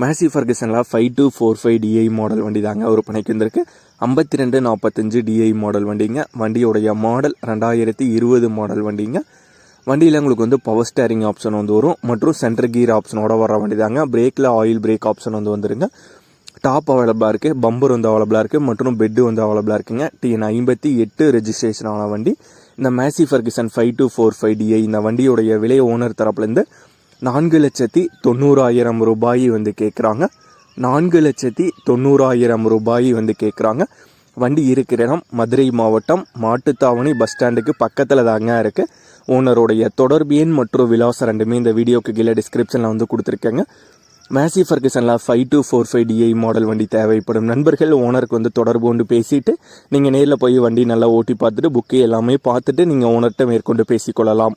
மேசி ஃபர்கசனில் five two four five D model model தாங்க விற்பனைக்கு வந்திருக்கு. ஐம்பத்தி ரெண்டு நாற்பத்தஞ்சு டிஐ மாடல் வண்டிங்க. வண்டியோடைய மாடல் ரெண்டாயிரத்தி இருபது மாடல் வண்டிங்க. வண்டியில் உங்களுக்கு வந்து பவர் ஸ்டேரிங் ஆப்ஷன் வந்து வரும். மற்றும் சென்டர் கீர் ஆப்ஷனோட வர வண்டி தாங்க. பிரேக்கில் ஆயில் பிரேக் ஆப்ஷன் வந்து வந்துருங்க. டாப் அவைலபிளாக இருக்குது பம்பர் வந்து அவைலபிளாக இருக்குது மற்றும் பெட்டு வந்து அவைலபிளாக இருக்குங்க. டிஎன் ஐம்பத்தி எட்டு ரெஜிஸ்ட்ரேஷன் ஆன வண்டி. இந்த Massey Ferguson five two four five D இந்த வண்டியோடைய விலை ஓனர் தரப்புலேருந்து நான்கு லட்சத்தி தொண்ணூறாயிரம் ரூபாய் வந்து கேட்குறாங்க. நான்கு லட்சத்தி தொண்ணூறாயிரம் ரூபாய் வந்து கேட்குறாங்க. வண்டி இருக்கிற இடம் மதுரை மாவட்டம் மாட்டுத்தாவணி பஸ் ஸ்டாண்டுக்கு பக்கத்தில் தாங்க இருக்குது ஓனருடைய தொடர்பு எண் மற்றும் விலாசம் ரெண்டுமே இந்த வீடியோக்கு கீழே டிஸ்கிரிப்ஷனில் வந்து கொடுத்துருக்கேங்க. Massey ஃபர்கசனில் five two four five D model வண்டி தேவைப்படும். நண்பர்கள் ஓனருக்கு வந்து தொடர்பு கொண்டு பேசிட்டு நீங்கள் நேரில் போய் வண்டி நல்லா ஓட்டி பார்த்துட்டு புக்கு எல்லாமே பார்த்துட்டு நீங்கள் ஓனர்கிட்ட மேற்கொண்டு பேசிக்கொள்ளலாம்.